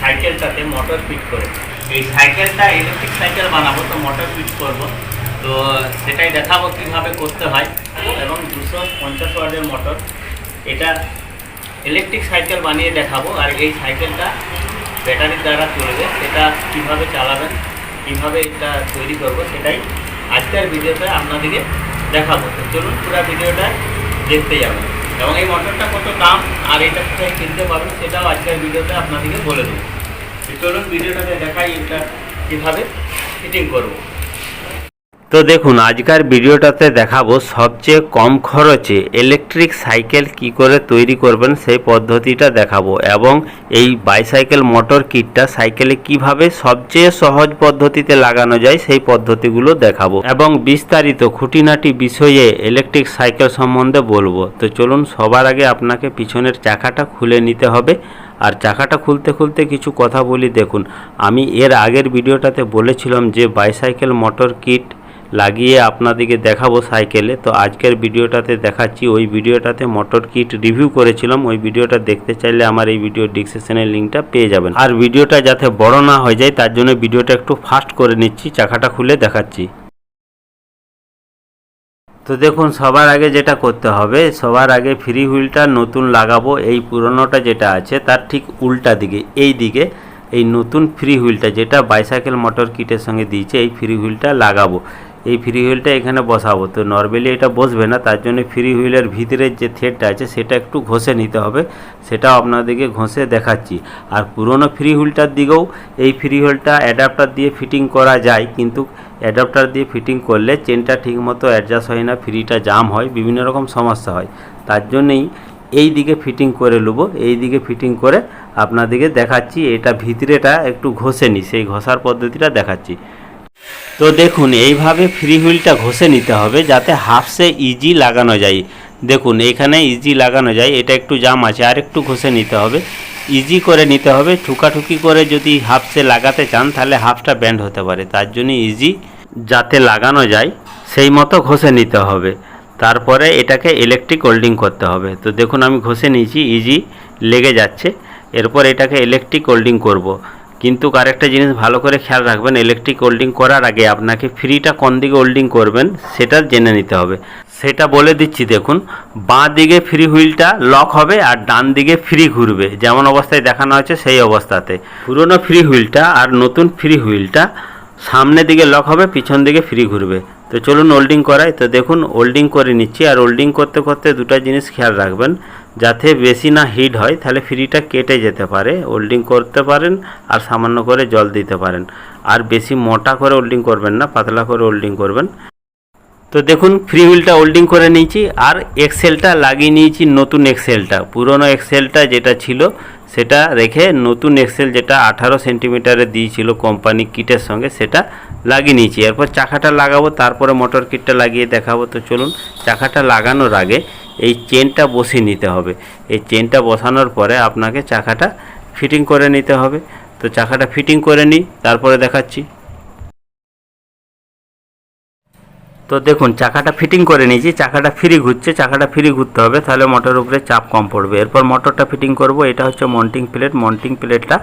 সাইকেলটাতে motor fit করে। এই সাইকেলটা ইলেকট্রিক সাইকেল বানাবো, তো মোটর ফিট করব। তো সেটাই দেখাবো কীভাবে করতে হয়। এবং দুশো পঞ্চাশ ওয়ার্ডের মোটর এটা ইলেকট্রিক সাইকেল বানিয়ে দেখাবো, আর এই সাইকেলটা ব্যাটারির দ্বারা চলবে। সেটা কীভাবে চালাবেন, কীভাবে এটা তৈরি করব, সেটাই আজকের ভিডিওতে আপনাদেরকে দেখাবো। তো চলুন পুরো ভিডিওটা দেখতে যাবেন এবং এই মোটরটা কত দাম, আর এটা কোথায় কিনতে পারবেন, সেটাও আজকের ভিডিওতে আপনাদেরকে বলে দেবো। চলুন ভিডিওটাতে দেখাই এটা কীভাবে ফিটিং করব। তো দেখুন, আজকের ভিডিওটাতে দেখাবো সবচেয়ে কম খরচে ইলেকট্রিক সাইকেল কি করে তৈরি করবেন সেই পদ্ধতিটা দেখাবো এবং এই বাইসাইকেল মোটর কিটটা সাইকেলে কীভাবে সবচেয়ে সহজ পদ্ধতিতে লাগানো যায় সেই পদ্ধতিগুলো দেখাবো এবং বিস্তারিত খুঁটিনাটি বিষয়ে ইলেকট্রিক সাইকেল সম্বন্ধে বলব। তো চলুন, সবার আগে আপনাকে পিছনের চাকাটা খুলে নিতে হবে। আর চাকাটা খুলতে খুলতে কিছু কথা বলি, দেখুন। আমি এর আগের ভিডিওটাতে বলেছিলাম যে বাইসাইকেল মোটর কিট লাগিয়ে আপনাদেরকে দেখাবো সাইকেলে তো আজকের ভিডিওটাতে দেখাচ্ছি, ওই ভিডিওটাতে মোটর কিট রিভিউ করেছিলাম। ওই ভিডিওটা দেখতে চাইলে আমার এই ভিডিও ডিসক্রিপশনের লিঙ্কটা পেয়ে যাবেন। আর ভিডিওটা যাতে বড় না হয়ে যায়, তার জন্য ভিডিওটা একটু ফাস্ট করে নিচ্ছি, চাকাটা খুলে দেখাচ্ছি। তো দেখুন, সবার আগে যেটা করতে হবে, সবার আগে ফ্রি হুইলটা নতুন লাগাবো, এই পুরনোটা যেটা আছে, তার ঠিক উল্টা দিকে, এই দিকে, এই নতুন ফ্রি হুইলটা যেটা বাইসাইকেল মোটর কিটের সঙ্গে দিয়েছে, এই ফ্রি হুইলটা লাগাবো। এই ফ্রি হুইলটা এখানে বসাবো। তো নর্মালি এটা বসবে না, তার জন্য ফ্রি হুইলের ভিতরের যে থ্রেডটা আছে, সেটা একটু ঘষে নিতে হবে, সেটাও আপনাদেরকে ঘষে দেখাচ্ছি। আর পুরনো ফ্রি হুইলটার দিকেও এই ফ্রি হুইলটা অ্যাডাপ্টার দিয়ে ফিটিং করা যায়, কিন্তু অ্যাডাপ্টার দিয়ে ফিটিং করলে চেনটা ঠিকমতো অ্যাডজাস্ট হয় না, ফ্রিটা জাম হয়, বিভিন্ন রকম সমস্যা হয়। তার জন্যেই এই দিকে ফিটিং করে নেব এই দিকে ফিটিং করে আপনাদেরকে দেখাচ্ছি, এটা ভিতরেটা একটু ঘষে নিই সেই ঘষার পদ্ধতিটা দেখাচ্ছি। তো দেখুন, এইভাবে ফ্রি হুইলটা ঘষে নিতে হবে যাতে হাফসে ইজি লাগানো যায়। দেখুন, এখানে ইজি লাগানো যায়, এটা একটু জাম আছে আর একটু ঘষে নিতে হবে। ইজি করে নিতে হবে। ঠুকাঠুকি করে যদি হাফসে লাগাতে চান, তাহলে হাফটা ব্যান্ড হতে পারে। তার জন্য ইজি যাতে লাগানো যায়, সেই মতো ঘষে নিতে হবে। তারপরে এটাকে ইলেকট্রিক হোল্ডিং করতে হবে। তো দেখুন, আমি ঘষে নিয়েছি ইজি লেগে যাচ্ছে। এরপর এটাকে ইলেকট্রিক হোল্ডিং করব। কিন্তু আরেকটা জিনিস ভালো করে খেয়াল রাখবেন ইলেকট্রিক হোল্ডিং করার আগে আপনাকে ফ্রিটা কোন দিকে হোল্ডিং করবেন, সেটা জেনে নিতে হবে। সেটা বলে দিচ্ছি, দেখুন। বাঁ দিকে ফ্রি হুইলটা লক হবে আর ডান দিকে ফ্রি ঘুরবে। যেমন অবস্থায় দেখানো হয়েছে, সেই অবস্থাতে। পুরনো ফ্রি হুইলটা আর নতুন ফ্রি হুইলটা সামনের দিকে লক হবে, পিছন দিকে ফ্রি ঘুরবে। তো চলুন ওল্ডিং করাই। তো দেখুন ওল্ডিং করে নিচ্ছি। আর ওল্ডিং করতে করতে দুটো জিনিস খেয়াল রাখবেন। যাতে বেশি না হিট হয়, তাহলে ফ্রিটা কেটে যেতে পারে। ওল্ডিং করতে পারেন আর সামান্য করে জল দিতে পারেন। আর বেশি মোটা করে ওল্ডিং করবেন না, পাতলা করে ওল্ডিং করবেন। তো দেখুন ফ্রি হুইলটা হোল্ডিং করে নিয়েছি, আর এক্সেলটা লাগিয়ে নিয়েছি নতুন এক্সেলটা পুরনো এক্সেলটা যেটা ছিল, সেটা রেখে নতুন এক্সেল যেটা আঠারো সেন্টিমিটারে দিয়েছিল কোম্পানি কিটের সঙ্গে, সেটা লাগিয়ে নিয়েছি। এরপর চাকাটা লাগাবো, তারপরে মোটর কিটটা লাগিয়ে দেখাবো। তো চলুন, চাকাটা লাগানোর আগে এই চেনটা বসিয়ে নিতে হবে। এই চেনটা বসানোর পরে আপনাকে চাকাটা ফিটিং করে নিতে হবে। তো চাকাটা ফিটিং করে নিই, তারপরে দেখাচ্ছি। তো দেখুন, চাকাটা ফিটিং করে নিয়েছি, চাকাটা ফ্রি ঘুরছে, চাকাটা ফ্রি ঘুরতে হবে, তাহলে মোটরের উপরে চাপ কম পড়বে। এরপর মোটরটা ফিটিং করব, এটা হচ্ছে মন্টিং প্লেট মন্টিং প্লেটটা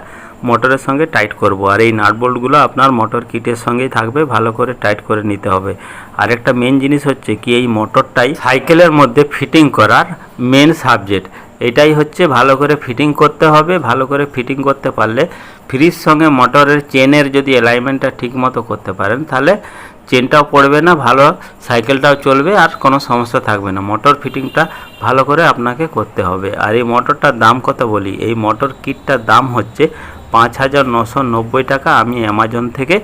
মোটরের সঙ্গে টাইট করব। আর এই নাট বোল্টগুলো আপনার মোটর কিটের সঙ্গেই থাকবে, ভালো করে টাইট করে নিতে হবে। আর একটা মেন জিনিস হচ্ছে কি, এই মোটরটাই সাইকেলের মধ্যে ফিটিং করার মেন সাবজেক্ট এটাই হচ্ছে ভালো করে ফিটিং করতে হবে, ভালো করে ফিটিং করতে পারলে ফ্রির সঙ্গে মোটরের চেনের যদি অ্যালাইনমেন্টটা ঠিক মতো করতে পারেন, তাহলে চেনটাও পড়বে না, ভালো সাইকেলটাও চলবে আর কোনো সমস্যা থাকবে না। মোটর ফিটিংটা ভালো করে আপনাকে করতে হবে। আর এই মোটরটার দাম কত বলি? এই মোটর কিটটার দাম হচ্ছে পাঁচ হাজার নশো নব্বই টাকা আমি অ্যামাজন থেকে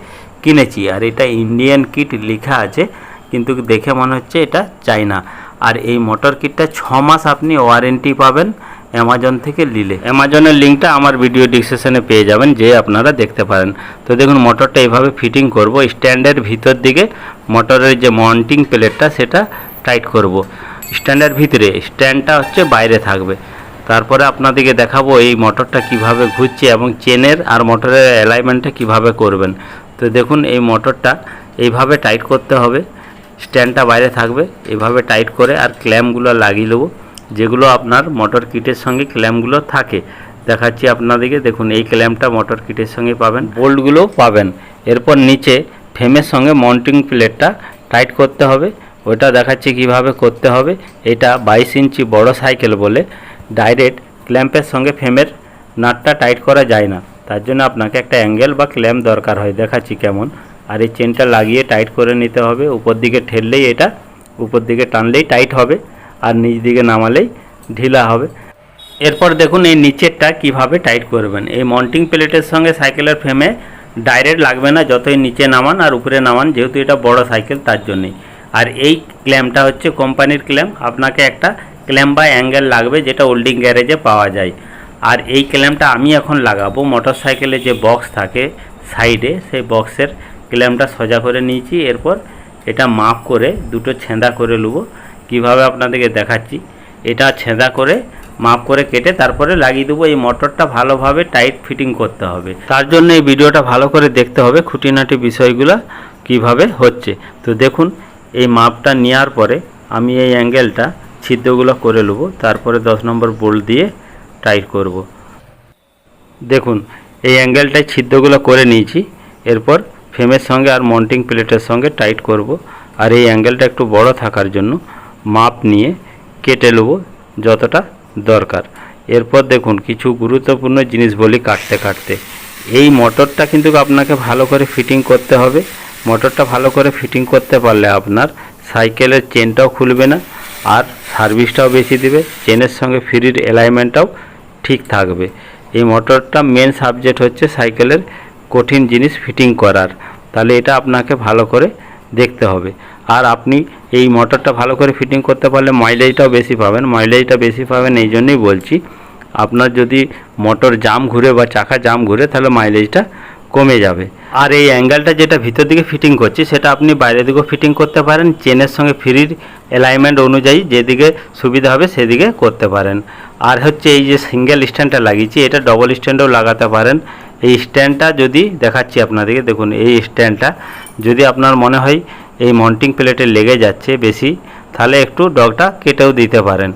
কিনেছি। আর এটা ইন্ডিয়ান কিট লেখা আছে, কিন্তু দেখে মনে হচ্ছে এটা চাইনা আর এই মোটর কিটটা ছ মাস আপনি ওয়ারেন্টি পাবেন অ্যামাজন থেকে নিলে। অ্যামাজনের লিঙ্কটা আমার ভিডিও ডিসক্রিপশনে পেয়ে যাবেন যে আপনারা দেখতে পারেন। তো দেখুন মোটরটা এইভাবে ফিটিং করব। স্ট্যান্ডের ভিতর দিকে মোটরের যে মাউন্টিং প্লেটটা সেটা টাইট করব। স্ট্যান্ডের ভিতরে স্ট্যান্ডটা হচ্ছে বাইরে থাকবে। তারপরে আপনাদেরকে দেখাবো এই মোটরটা কীভাবে ঘুরছে এবং চেনের আর মোটরের অ্যালাইনমেন্টটা কীভাবে করবেন। তো দেখুন, এই মোটরটা এইভাবে টাইট করতে হবে। স্ট্যান্ডটা বাইরে থাকবে। এভাবে টাইট করে আর ক্ল্যাম্পগুলো লাগিয়ে দেবো। যেগুলো আপনার মোটর কিটের সঙ্গে ক্ল্যাম্পগুলো থাকে। দেখাচ্ছি আপনাদেরকে। দেখুন, এই ক্ল্যাম্পটা মোটর কিটের সঙ্গে পাবেন বোল্টগুলো পাবেন। এরপর নিচে ফ্রেমের সঙ্গে মাউন্টিং প্লেটটা টাইট করতে হবে। ওটা দেখাচ্ছি কীভাবে করতে হবে। এটা বাইশ ইঞ্চি বড় সাইকেল বলে ডাইরেক্ট ক্ল্যাম্পের সঙ্গে ফ্রেমের নাটটা টাইট করা যায় না। তার জন্য আপনাকে একটা অ্যাঙ্গেল বা ক্ল্যাম্প দরকার হয়। দেখাচ্ছি কেমন। আর এই চেনটা লাগিয়ে টাইট করে নিতে হবে। উপর দিকে ঠেললেই এটা, উপর দিকে টানলেই টাইট হবে আর নিচ দিকে নামালেই ঢিলা হবে। এরপর দেখুন এই নিচেরটা কীভাবে টাইট করবেন। এই মাউন্টিং প্লেটের সঙ্গে সাইকেলের ফ্রেমে ডাইরেক্ট লাগবে না যতই নিচে নামান আর উপরে নামান, যেহেতু এটা বড় সাইকেল তার জন্যেই। আর এই ক্ল্যাম্পটা হচ্ছে কোম্পানির ক্ল্যাম্প আপনাকে একটা ক্ল্যাম্প বা অ্যাঙ্গেল লাগবে যেটা ওল্ডিং গ্যারেজে পাওয়া যায়। আর এই ক্ল্যাম্পটা আমি এখন লাগাবো। মোটর সাইকেলে যে বক্স থাকে সাইডে সেই বক্সের ক্ল্যাম্পটা সোজা করে নিয়েছি, এরপর এটা মাপ করে দুটো ছেঁদা করে নেব। কীভাবে আপনাদেরকে দেখাচ্ছি, এটা ছেঁদা করে মাপ করে কেটে তারপরে লাগিয়ে দেবো। এই মোটরটা ভালোভাবে টাইট ফিটিং করতে হবে। তার জন্য এই ভিডিওটা ভালো করে দেখতে হবে খুঁটিনাটি বিষয়গুলো কীভাবে হচ্ছে। তো দেখুন, এই মাপটা নেওয়ার পরে আমি এই অ্যাঙ্গেলটা ছিদ্রগুলো করে নেব, তারপরে দশ নম্বর বোল্ট দিয়ে টাইট করব। দেখুন, এই অ্যাঙ্গেলটায় ছিদ্রগুলো করে নিয়েছি, এরপর ফ্রেমের সঙ্গে আর মন্টিং প্লেটের সঙ্গে টাইট করব। আর এই অ্যাঙ্গেলটা একটু বড় থাকার জন্য মাপ নিয়ে কেটে নেব যতটা দরকার। এরপর দেখুন, কিছু গুরুত্বপূর্ণ জিনিস বলি কাটতে কাটতে। এই মোটরটা কিন্তু আপনাকে ভালো করে ফিটিং করতে হবে। মোটরটা ভালো করে ফিটিং করতে পারলে আপনার সাইকেলের চেনটাও খুলবে না, আর সার্ভিসটাও বেশি দেবে। চেনের সঙ্গে ফ্রির অ্যালাইনমেন্টটাও ঠিক থাকবে। এই মোটরটা মেন সাবজেক্ট হচ্ছে সাইকেলের কঠিন জিনিস ফিটিং করার। তাহলে এটা আপনাকে ভালো করে দেখতে হবে। আর আপনি এই মোটরটা ভালো করে ফিটিং করতে পারলে মাইলেজটাও বেশি পাবেন মাইলেজটা বেশি পাবেন এই জন্যই বলছি, আপনার যদি মোটর জাম ঘুরে বা চাকা জাম ঘুরে তাহলে মাইলেজটা কমে যাবে। আর এই অ্যাঙ্গেলটা যেটা ভিতর দিকে ফিটিং করছি, সেটা আপনি বাইরের দিকেও ফিটিং করতে পারেন চেনের সঙ্গে ফ্রির অ্যালাইনমেন্ট অনুযায়ী যেদিকে সুবিধা হবে সেদিকে করতে পারেন। আর হচ্ছে এই যে সিঙ্গেল স্ট্যান্ডটা লাগিয়েছি, এটা ডবল স্ট্যান্ডও লাগাতে পারেন এই স্ট্যান্ডটা যদি দেখাচ্ছি আপনাদেরকে, দেখুন, এই স্ট্যান্ডটা যদি আপনার মনে হয় এই মাউন্টিং প্লেটে লেগে যাচ্ছে বেশি, তাহলে একটু ডগটা কেটেও দিতে পারেন।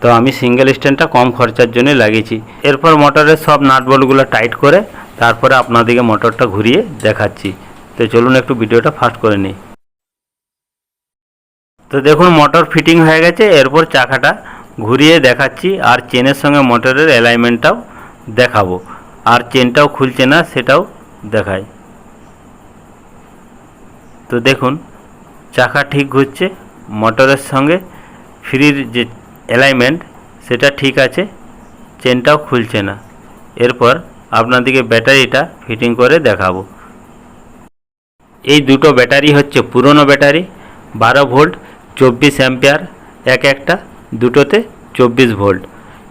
তো আমি সিঙ্গেল স্ট্যান্ডটা কম খরচার জন্য লাগিয়েছি। এরপর মোটরের সব নাট বল্টগুলো টাইট করে তারপরে আপনাদেরকে মোটরটা ঘুরিয়ে দেখাচ্ছি। তো চলুন একটু ভিডিওটা ফাস্ট করে নিই। তো দেখুন, মোটর ফিটিং হয়ে গেছে। এরপর চাকাটা ঘুরিয়ে দেখাচ্ছি আর চেনের সঙ্গে মোটরের অ্যালাইনমেন্টটাও দেখাবো। আর চেনটাও খুলছে না, সেটাও দেখায়। তো দেখুন, চাকা ঠিক ঘুরছে, মোটরের সঙ্গে ফ্রির যে অ্যালাইনমেন্ট সেটা ঠিক আছে চেনটাও খুলছে না। এরপর আপনাদেরকে ব্যাটারিটা ফিটিং করে দেখাবো। এই দুটো ব্যাটারি হচ্ছে পুরনো ব্যাটারি, বারো ভোল্ট, চব্বিশ অ্যাম্পিয়ার, এক একটা, দুটোতে চব্বিশ ভোল্ট।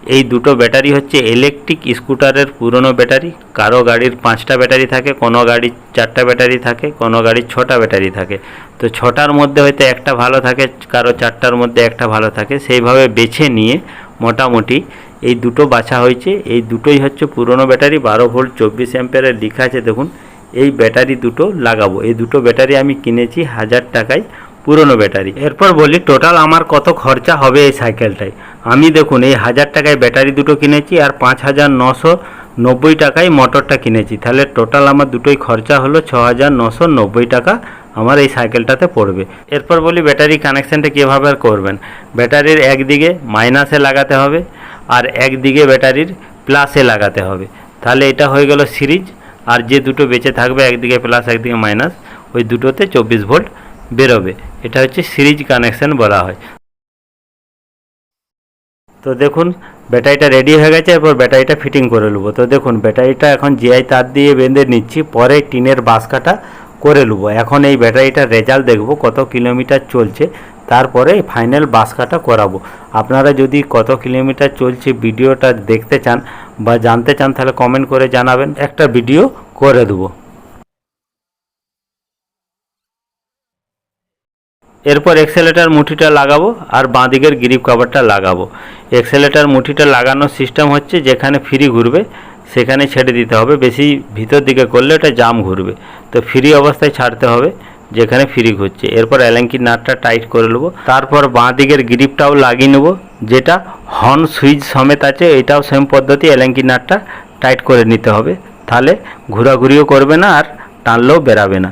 এই দুটো ব্যাটারি হচ্ছে ইলেকট্রিক স্কুটারের পুরনো ব্যাটারি। কারও গাড়ির পাঁচটা ব্যাটারি থাকে, কোনো গাড়ির চারটা ব্যাটারি থাকে, কোনো গাড়ির ছটা ব্যাটারি থাকে। তো ছটার মধ্যে হয়তো একটা ভালো থাকে, কারও চারটার মধ্যে একটা ভালো থাকে। সেইভাবে বেছে নিয়ে মোটামুটি এই দুটো বাছা হয়েছে। এই দুটোই হচ্ছে পুরনো ব্যাটারি, বারো ভোল্ট, চব্বিশ অ্যাম্পিয়ারের লেখা আছে, দেখুন। এই ব্যাটারি দুটো লাগাবো। এই দুটো ব্যাটারি আমি কিনেছি হাজার টাকায়। পুরনো ব্যাটারি। এরপর বলি, টোটাল আমার কত খরচা হবে এই সাইকেলটায়? আমি দেখুন, এই হাজার টাকায় ব্যাটারি দুটো কিনেছি আর পাঁচ হাজার নশো নব্বই টাকায় মোটরটা কিনেছি। তাহলে টোটাল আমার দুটোই খরচা হলো ছ হাজার নশো নব্বই টাকা আমার এই সাইকেলটাতে পড়বে। এরপর বলি, ব্যাটারি কানেকশানটা কীভাবে আর করবেন? ব্যাটারির একদিকে মাইনাসে লাগাতে হবে আর একদিকে ব্যাটারির প্লাসে লাগাতে হবে। তাহলে এটা হয়ে গেল সিরিজ। আর যে দুটো বেঁচে থাকবে, একদিকে প্লাস, একদিকে মাইনাস, ওই দুটোতে চব্বিশ ভোল্ট বেরোবে। এটা হচ্ছে সিরিজ কানেকশন বলা হয়। তো দেখুন, ব্যাটারিটা রেডি হয়ে গেছে, এরপর ব্যাটারিটা ফিটিং করে নেব। তো দেখুন, ব্যাটারিটা এখন জিআই তার দিয়ে বেঁধে নিচ্ছি, পরে টিনের বাসকাটা করে নেব। এখন এই ব্যাটারিটার রেজাল্ট দেখব, কত কিলোমিটার চলছে, তারপরে ফাইনাল বাসকাটা করাবো। আপনারা যদি কত কিলোমিটার চলছে ভিডিওটা দেখতে চান বা জানতে চান, তাহলে কমেন্ট করে জানাবেন, একটা ভিডিও করে দেবো। এরপর এক্সেলেটার মুঠিটা লাগাবো আর বাঁদিকের গ্রিপ কভারটা লাগাবো। এক্সেলেটার মুঠিটা লাগানোর সিস্টেম হচ্ছে যেখানে ফ্রি ঘুরবে, সেখানে ছেড়ে দিতে হবে। বেশি ভিতর দিকে করলে ওটা জাম ঘুরবে। তো ফ্রি অবস্থায় ছাড়তে হবে, যেখানে ফ্রি ঘুরছে। এরপর অ্যালেঙ্কির নাটটা টাইট করে নেব। তারপর বাঁ দিকের গ্রিপটাও লাগিয়ে নেব, যেটা হর্ন সুইচ সমেত আছে, এটাও সেম পদ্ধতি অ্যালেঙ্কির নাটটা টাইট করে নিতে হবে। তাহলে ঘোরাঘুরিও করবে না আর টানলেও বেরাবে না।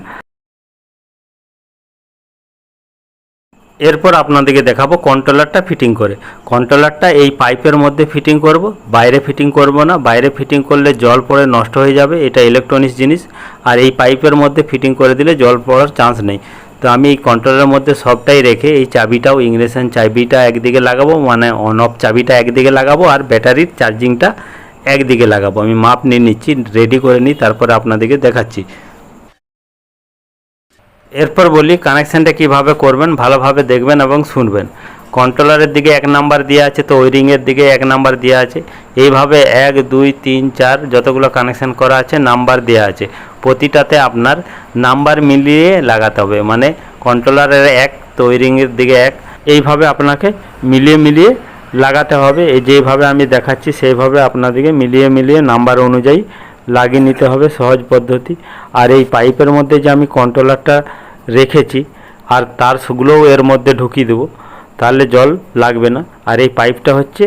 এরপর আপনাদেরকে দেখাবো কন্ট্রোলারটা ফিটিং করে। কন্ট্রোলারটা এই পাইপের মধ্যে ফিটিং করব, বাইরে ফিটিং করব না। বাইরে ফিটিং করলে জল পড়ে নষ্ট হয়ে যাবে, এটা ইলেকট্রনিক্স জিনিস। আর এই পাইপের মধ্যে ফিটিং করে দিলে জল পড়ার চান্স নেই। তো আমি এই কন্ট্রোলারের মধ্যে সবটাই রেখে এই চাবিটাও ইংরেশন চাবিটা একদিকে লাগাবো মানে অন অফ চাবিটা একদিকে লাগাবো আর ব্যাটারির চার্জিংটা একদিকে লাগাবো। আমি মাপ নিয়ে নিচ্ছি রেডি করে নিই, তারপরে আপনাদেরকে দেখাচ্ছি। এরপর বলি কানেকশানটা কীভাবে করবেন, ভালোভাবে দেখবেন এবং শুনবেন। কন্ট্রোলারের দিকে এক নাম্বার দেওয়া আছে, তো ওয়ারিংয়ের দিকে এক নাম্বার দেওয়া আছে। এইভাবে এক, দুই, তিন, চার যতগুলো কানেকশান করা আছে নাম্বার দেওয়া আছে। প্রতিটাতে আপনার নাম্বার মিলিয়ে লাগাতে হবে মানে কন্ট্রোলারের এক, তো ওয়ারিংয়ের দিকে এক। এইভাবে আপনাকে মিলিয়ে মিলিয়ে লাগাতে হবে। এই যেভাবে আমি দেখাচ্ছি, সেইভাবে আপনাদেরকে মিলিয়ে মিলিয়ে নাম্বার অনুযায়ী লাগিয়ে নিতে হবে সহজ পদ্ধতি। আর এই পাইপের মধ্যে যে আমি কন্ট্রোলারটা রেখেছি, আর তার সেগুলোও এর মধ্যে ঢুকিয়ে দেবো, তাহলে জল লাগবে না। আর এই পাইপটা হচ্ছে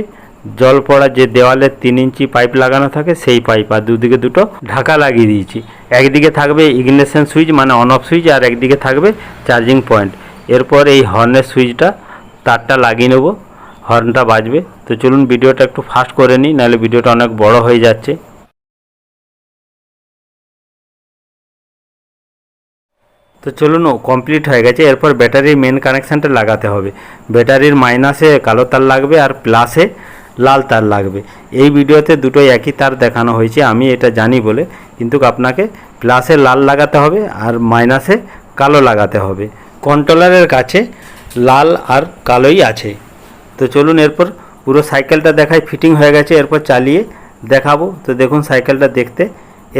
জল পড়া যে দেওয়ালে তিন ইঞ্চি পাইপ লাগানো থাকে, সেই পাইপ। আর দুদিকে দুটো ঢাকা লাগিয়ে দিয়েছি। একদিকে থাকবে ইগনিশন সুইচ মানে অন অফ সুইচ আর একদিকে থাকবে চার্জিং পয়েন্ট এরপর এই হর্নের সুইচটা তারটা লাগিয়ে নেব। হর্নটা বাজবে। তো চলুন, ভিডিওটা একটু ফাস্ট করে নিই, নাহলে ভিডিওটা অনেক বড় হয়ে যাচ্ছে। তো চলুন কমপ্লিট হয়ে গেছে। এরপর ব্যাটারির মেন কানেকশানটা লাগাতে হবে। ব্যাটারির মাইনাসে কালো তার লাগবে আর প্লাসে লাল তার লাগবে। এই ভিডিওতে দুটোই একই তার দেখানো হয়েছে, আমি এটা জানি বলে। কিন্তু আপনাকে প্লাসে লাল লাগাতে হবে আর মাইনাসে কালো লাগাতে হবে। কন্ট্রোলারের কাছে লাল আর কালোই আছে। তো চলুন, এরপর পুরো সাইকেলটা দেখাই। ফিটিং হয়ে গেছে, এরপর চালিয়ে দেখাবো। তো দেখুন সাইকেলটা দেখতে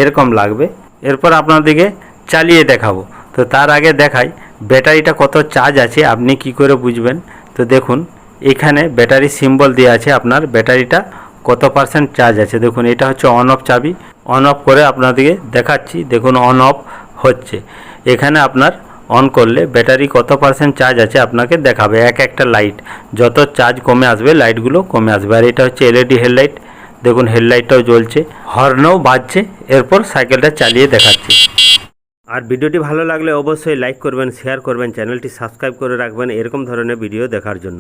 এরকম লাগবে। এরপর আপনাদেরকে চালিয়ে দেখাবো। তো তার আগে দেখাই, ব্যাটারিটা কত চার্জ আছে, আপনি কি করে বুঝবেন? তো দেখুন, এখানে ব্যাটারি সিম্বল দেওয়া আছে আপনার, ব্যাটারিটা কত পার্সেন্ট চার্জ আছে? দেখুন, এটা হচ্ছে অন অফ চাবি অন অফ করে আপনাদেরকে দেখাচ্ছি, দেখুন অন অফ হচ্ছে। এখানে আপনার অন করলে ব্যাটারি কত পার্সেন্ট চার্জ আছে আপনাকে দেখাবে, এক একটা লাইট যত চার্জ কমে আসবে লাইটগুলো কমে আসবে। আর এটা হচ্ছে এলইডি হেডলাইট দেখুন হেডলাইটটাও জ্বলছে হর্নও বাজছে, এরপর সাইকেলটা চালিয়ে দেখাচ্ছি। আর ভিডিওটি ভালো লাগলে অবশ্যই লাইক করবেন, শেয়ার করবেন, চ্যানেলটি সাবস্ক্রাইব করে রাখবেন এরকম ধরনের ভিডিও দেখার জন্য।